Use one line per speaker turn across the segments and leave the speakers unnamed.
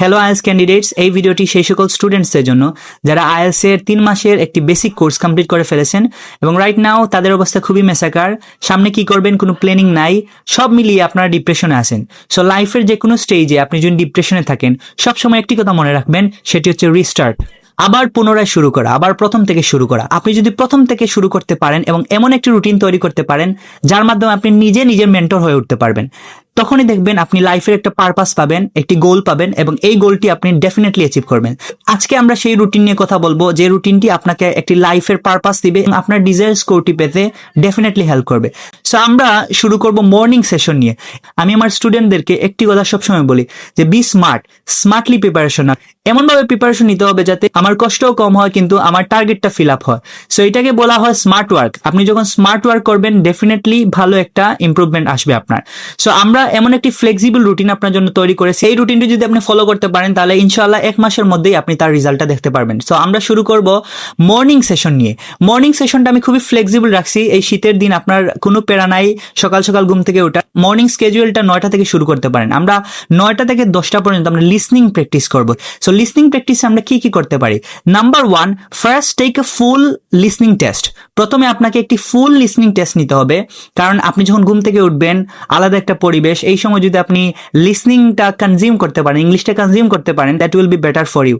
Hello is candidates এই ভিডিওটি সেই সকল স্টুডেন্টসদের জন্য, যারা আইএলস এর তিন মাসের একটি বেসিক কোর্স কমপ্লিট করে ফেলেছেন এবং রাইট নাও তাদের অবস্থা খুবই মেসাকার সামনে কি করবেন, কোনো প্ল্যানিং নাই, সব মিলিয়ে আপনারা ডিপ্রেশনে আছেন। সো লাইফের যে কোনো স্টেজে আপনি যদি ডিপ্রেশনে থাকেন, সবসময় একটি কথা মনে রাখবেন, সেটি হচ্ছে রিস্টার্ট আবার পুনরায় শুরু করা, আবার প্রথম থেকে শুরু করা। আপনি যদি প্রথম থেকে শুরু করতে পারেন এবং এমন একটি রুটিন তৈরি করতে পারেন, যার মাধ্যমে আপনি নিজে নিজের মেন্টর হয়ে উঠতে পারবেন। তখনই দেখবেন আপনি লাইফের একটা পারপাস পাবেন, একটি গোল পাবেন এবং এই গোলটি আপনি ডেফিনেটলি অ্যাচিভ করবেন। আজকে আমরা সেই রুটিন নিয়ে কথা বলব, যে রুটিনটি আপনাকে একটি লাইফের পারপাস দিবে এবং আপনার ডিজায়ার স্কোরটি পেতে ডেফিনেটলি হেল্প করবে। সো আমরা শুরু করব মর্নিং সেশন নিয়ে। আমি আমার স্টুডেন্টদেরকে একটি কথা সবসময় বলি, যে বি স্মার্ট স্মার্টলি প্রিপারেশন এমনভাবে প্রিপারেশন নিতে হবে যাতে আমার কষ্টও কম হয় কিন্তু আমার টার্গেটটা ফিল আপ হয়। সো এটাকে বলা হয় স্মার্ট ওয়ার্ক আপনি যখন স্মার্ট ওয়ার্ক করবেন ডেফিনেটলি ভালো একটা ইমপ্রুভমেন্ট আসবে আপনার। সো আমরা এমন একটি ফ্লেক্সিবল রুটিন আপনার জন্য তৈরি করেছি এই রুটিনটি যদি আপনি ফলো করতে পারেন, তাহলে ইনশাআল্লাহ এক মাসের মধ্যেই আপনি তার রেজাল্টটা দেখতে পারবেন। সো আমরা শুরু করব মর্নিং সেশন নিয়ে। মর্নিং সেশনটা আমি খুবই ফ্লেক্সিবল রাখছি। এই শীতের দিন আপনার কোনো প্যারা নাই, সকাল সকাল ঘুম থেকে ওঠা। মর্নিং স্কেজুয়ালটা নয়টা থেকে শুরু করতে পারেন। আমরা নয়টা থেকে দশটা পর্যন্ত আমরা লিসনিং প্র্যাকটিস করব। সো লিসনিং প্র্যাকটিসে আমরা কি কি করতে পারি? Number one first take a full listening test প্রথমে আপনাকে একটি ফুল লিসনিং টেস্ট নিতে হবে। কারণ আপনি যখন ঘুম থেকে উঠবেন, আলাদা একটা পরিবেশ এই সময় যদি আপনি লিসনিংটা কনজিউম করতে পারেন ইংলিশটা কনজিউম করতে পারেন that will be better for you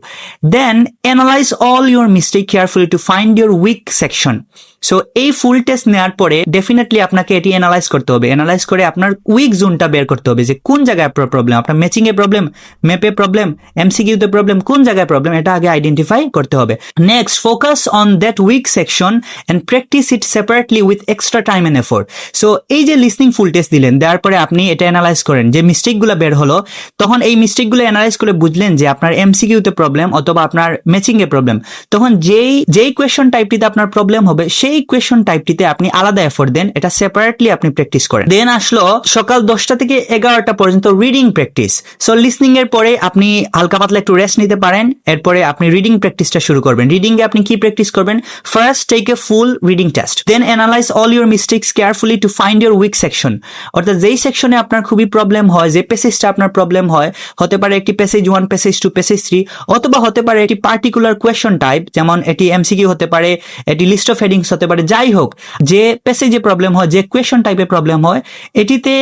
then analyse all your mistake carefully to find your weak section so এই ফুল টেস্ট নেওয়ার পরে ডেফিনেটলি আপনাকে এটি অ্যানালাইজ করতে হবে। অ্যানালাইজ করে আপনার উইক জোনটা বের করতে হবে যে কোন জায়গায় আপনার প্রবলেম আপনার ম্যাচিং এ প্রবলেম ম্যাপে প্রবলেম এমসিকিউতে প্রবলেম কোন জায়গায় প্রবলেম এটা আগে আইডেন্টিফাই করতে হবে। Next focus on that weak section and practise it separately with extra time and effort so এই যে লিসনিং ফুল টেস্ট দিলেন, দেওয়ার পরে আপনি এটা অ্যানালাইজ করেন, যে মিস্টেকগুলো বের হলো, তখন এই মিস্টেকগুলো অ্যানালাইজ করে বুঝলেন যে আপনার এমসিকিউতে প্রবলেম অথবা আপনার ম্যাচিং এ প্রবলেম তখন যেই যেই কোয়েশন টাইপটিতে আপনার প্রবলেম হবে, সেই কোয়েশন টাইপটিতে আপনি আলাদা এফোর্ট দেন, এটা সেপারেটলি আপনি প্র্যাকটিস করেন। দেন আসলো সকাল দশটা থেকে এগারোটা পর্যন্ত রিডিং প্র্যাকটিস সো লিসনিং এর পরে আপনি হালকা পাতলা একটু রেস্ট নিতে পারেন, এরপরে আপনি রিডিং প্র্যাকটিসটা শুরু করবেন। রিডিং এ আপনি কি প্র্যাকটিস করবেন? First take a full reading test then analyse all your mistakes carefully to find your weak section অর্থাৎ যেই সেকশনে আপনার খুবই প্রবলেম হয়, যে পেসেজটা আপনার প্রবলেম হয়, হতে পারে একটি passage one passage two passage three অথবা হতে পারে একটি পার্টিকুলার কোয়েশন টাইপ যেমন এটি এমসিকিউ হতে পারে, এটি লিস্ট অফ হেডিংস হতে পারে, যাই হোক, যে পেসেজে প্রবলেম হয়, যে কোয়েশন টাইপের প্রবলেম হয়, এটিতে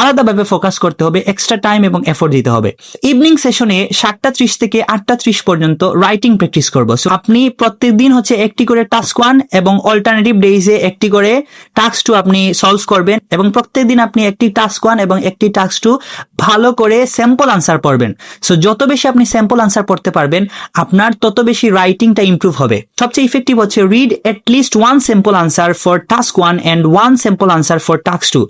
আলাদাভাবে ফোকাস করতে হবে এক্সট্রা টাইম এবং এফোর্ট দিতে হবে। ইভিনিং সেশনে সাতটা ত্রিশ থেকে আটটা ত্রিশ পর্যন্ত রাইটিং প্র্যাকটিস করব। সো আপনি প্রত্যেকদিন হচ্ছে একটি করে টাস্ক ওয়ান এবং অল্টারনেটিভ ডেইজে একটি করে টাস্ক টু আপনি সলভ করবেন এবং প্রত্যেকদিন আপনি একটি টাস্ক ওয়ান এবং একটি টাস্ক টু ভালো করে স্যাম্পল আনসার পড়বেন। সো যত বেশি আপনি স্যাম্পল আনসার পড়তে পারবেন, আপনার তত বেশি রাইটিংটা ইমপ্রুভ হবে। সবচেয়ে ইফেক্টিভ হচ্ছে read at least one sample answer for task one and one sample answer for task two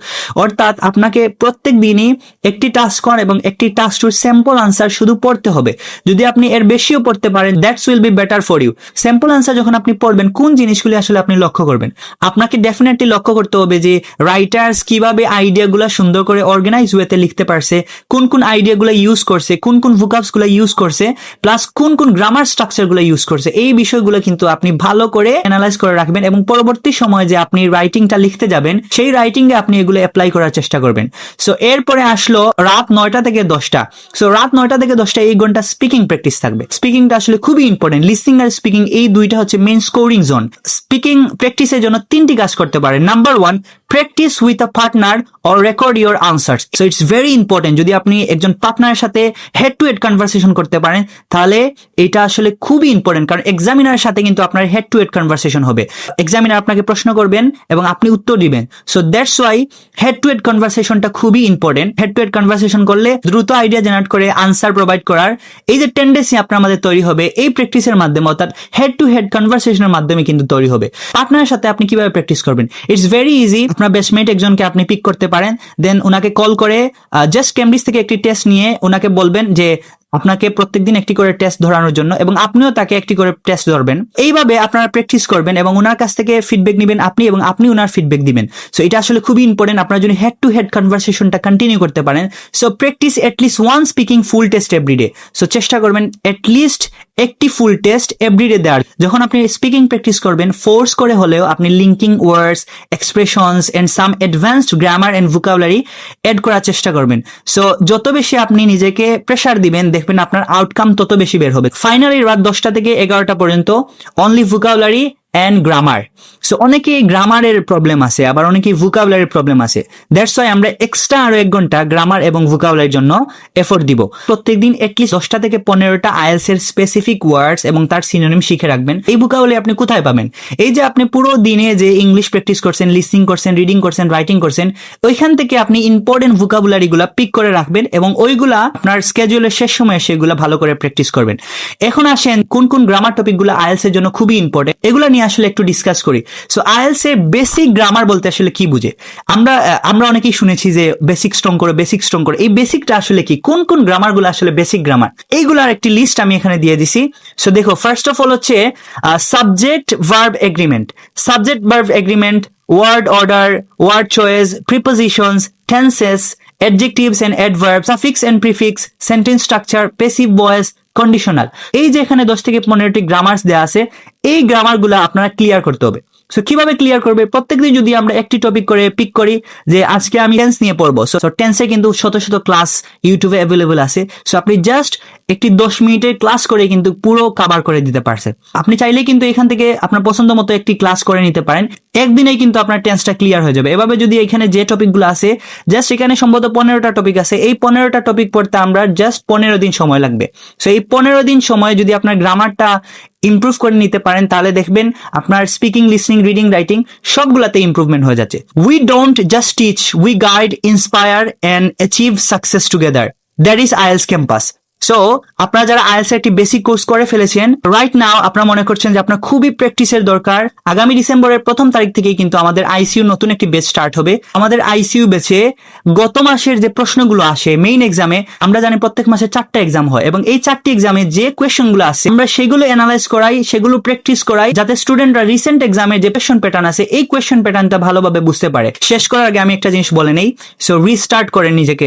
অর্থাৎ আপনাকে প্রত্যেক দিনই একটি টাস্ক ওয়ান এবং একটি টাস্ক টু স্যাম্পল আনসার শুধু পড়তে হবে। যদি আপনি এর বেশিও পড়তে পারেন that's will be better for you sample answer যখন আপনি পড়বেন, কোন জিনিসগুলি আসলে আপনি লক্ষ্য করবেন? আপনাকে ডেফিনেটলি লক্ষ্য করতে হবে যে রাইটার্স কীভাবে আইডিয়াগুলো সুন্দর করে অর্গানাইজ ওয়েতে লিখতে পারছে, কোন কোন আইডিয়াগুলো ইউজ করছে, কোন কোন ভুকাপসগুলো ইউজ করছে প্লাস কোন কোন গ্রামার স্ট্রাকচারগুলো ইউজ করছে, এই বিষয়গুলো কিন্তু আপনি ভালো করে অ্যানালাইজ করে রাখবেন এবং পরবর্তী সময়ে যে আপনি রাইটিংটা লিখতে যাবেন, সেই রাইটিং এ আপনি এগুলো অ্যাপ্লাই করার চেষ্টা করবেন। সো এরপরে আসলো রাত নয়টা থেকে দশটা। সো রাত নয়টা থেকে দশটা এই ঘণ্টা স্পিকিং প্র্যাকটিস থাকবে। স্পিকিংটা আসলে খুবই ইম্পর্টেন্ট লিসনিং আর স্পিকিং এই দুইটা হচ্ছে মেন স্কোরিং জোন স্পিকিং প্র্যাকটিসের জন্য তিনটি কাজ করতে পারে number one practise with a partner or record your answer so it's very important যদি আপনি একজন পার্টনারের সাথে হেড টু হেড কনভারসেশন করতে পারেন, তাহলে এটা আসলে খুবই ইম্পর্টেন্ট কারণ এক্সামিনারের সাথে কিন্তু আপনার হেড টু হেড কনভারসেশন হবে। এক্সামিনার আপনাকে প্রশ্ন করবেন এবং আপনি উত্তর দিবেন। So that's why head to head কনভারসেশনটা খুবই important head to head conversation করলে দ্রুত আইডিয়া জেনারেট করে আনসার প্রোভাইড করার এই যে টেন্ডেন্সি আপনার আমাদের তৈরি হবে, এই প্র্যাকটিসের মাধ্যমে, অর্থাৎ হেড টু হেড কনভারসেশনের মাধ্যমে কিন্তু তৈরি হবে। পার্টনারের সাথে আপনি কীভাবে প্র্যাকটিস করবেন? ইটস ভেরি ইজি আপনার বেস্টমেট একজনকে আপনি পিক করতে পারেন দেন ওনাকে কল করে জাস্ট কেমব্রিজ থেকে একটি টেস্ট নিয়ে ওনাকে বলবেন যে আপনাকে প্রত্যেকদিন একটি করে টেস্ট ধরানোর জন্য এবং আপনিও তাকে একটি করে টেস্ট ধরবেন। এইভাবে আপনারা প্র্যাকটিস করবেন এবং ওনার কাছ থেকে ফিডব্যাক নেবেন আপনি এবং আপনি ওনার ফিডব্যাক দিবেন। সো এটা আসলে খুবই ইম্পর্টেন্ট আপনারা যদি হেড টু হেড কনভারসেশনটা কন্টিনিউ করতে পারেন so practise least one speaking full test every day so চেষ্টা করবেন লিস্ট একটি ফুল টেস্ট এভরিডে দেওয়ার যখন আপনি স্পিকিং প্র্যাকটিস করবেন ফোর্স করে হলেও আপনি linking words expressions and some advanced grammar and vocabulary add করার চেষ্টা করবেন। সো যত বেশি আপনি নিজেকে প্রেশার দিবেন দেখবেন আপনার আউটকাম তত বেশি বের হবে। ফাইনালি রাত দশটা থেকে এগারোটা পর্যন্ত only vocabulary and grammar so অনেকেই গ্রামারের প্রবলেম আছে, আবার অনেকেই ভোকাবুলারির প্রবলেম আছে। দ্যাটস ওয়াই আমরা এক্সট্রা আরও এক ঘণ্টা গ্রামার এবং ভোকাবুলারির জন্য এফোর্ট দিব। প্রত্যেকদিন এটলিস্ট দশটা থেকে পনেরোটা আইএলস এর স্পেসিফিক ওয়ার্ডস এবং তার সিনোনিম শিখে রাখবেন। এই ভোকাবুলারি আপনি কোথায় পাবেন? এই যে আপনি পুরো দিনে যে ইংলিশ প্র্যাকটিস করছেন লিসনিং করছেন রিডিং করছেন রাইটিং করছেন, ওইখান থেকে আপনি ইম্পর্টেন্ট ভোকাবুলারি গুলা পিক করে রাখবেন এবং ওইগুলা আপনার স্কেজুলের শেষ সময়ে সেগুলা ভালো করে প্র্যাকটিস করবেন। এখন আসেন কোন কোন গ্রামার টপিকগুলো আইএলস এর জন্য খুবই ইম্পর্টেন্ট এগুলো নিয়ে আসলে একটু ডিসকাস করি। সো আইএলস এর বেসিক গ্রামার বলতে আসলে কি বুঝে? আমরা আমরা অনেকেই শুনেছি যে বেসিক স্ট্রং করে বেসিক স্ট্রং করে। এই বেসিকটা আসলে কি? কোন কোন গ্রামারগুলো আসলে বেসিক গ্রামার এইগুলার একটি লিস্ট আমি এখানে দিয়ে দিছি। সো দেখো ফার্স্ট অফ অল হচ্ছে subject verb agreement subject verb agreement word order word choice prepositions tenses adjectives and adverbs, suffix and prefix, sentence structure, passive voice conditional এই যে এখানে দশ থেকে পনেরোটি গ্রামার্স দেওয়া আছে, এই গ্রামারগুলা আপনারা ক্লিয়ার করতে হবে। সো কীভাবে ক্লিয়ার করবে? প্রত্যেকদিন যদি আমরা একটি টপিক করে পিক করি যে আজকে আমি টেন্স নিয়ে পড়ব সো টেন্সে কিন্তু শত শত ক্লাস ইউটিউবে অ্যাভেলেবল আছে। সো আপনি জাস্ট একটি দশ মিনিটের ক্লাস করে কিন্তু পুরো কাভার করে দিতে পারছে। আপনি চাইলে কিন্তু এখান থেকে আপনার পছন্দ মতো একটি ক্লাস করে নিতে পারেন। একদিনেই কিন্তু আপনার টেন্সটা ক্লিয়ার হয়ে যাবে। এভাবে যদি এখানে যে টপিকগুলো আছে জাস্ট এখানে সম্ভবত পনেরোটা টপিক আছে। এই পনেরোটা টপিক পড়তে আমরা জাস্ট পনেরো দিন সময় লাগবে। সো এই পনেরো দিন সময় যদি আপনার গ্রামারটা ইমপ্রুভ করে নিতে পারেন, তাহলে দেখবেন আপনার স্পিকিং লিসনিং রিডিং রাইটিং সবগুলাতে ইমপ্রুভমেন্ট হয়ে যাচ্ছে। We don't just teach we guide inspire and achieve success together that is IELTS campus so আপনারা যারা আইএলস একটি বেসিক কোর্স করে ফেলেছেন রাইট নাও আপনারা মনে করছেন যে আপনার খুবই প্র্যাকটিসের দরকার। আগামী ডিসেম্বরের প্রথম তারিখ থেকেই কিন্তু আমাদের আইসিইউ নতুন একটি বেচ স্টার্ট হবে। আমাদের আইসিইউ বেচে গত মাসের যে প্রশ্নগুলো আসে মেইন এক্সামে আমরা জানি প্রত্যেক মাসে চারটা এক্সাম হয় এবং এই চারটি এক্সামে যে কোয়েশ্চেনগুলো আছে আমরা সেগুলো অ্যানালাইজ করাই, সেগুলো প্র্যাকটিস করাই যাতে স্টুডেন্টরা রিসেন্ট এক্সামে যে কোয়েশ্চেন প্যাটার্ন আছে, এই কোয়েশ্চেন প্যাটার্নটা ভালোভাবে বুঝতে পারে। শেষ করার আগে আমি একটা জিনিস বলে নেই। সো রিস্টার্ট করেন নিজেকে।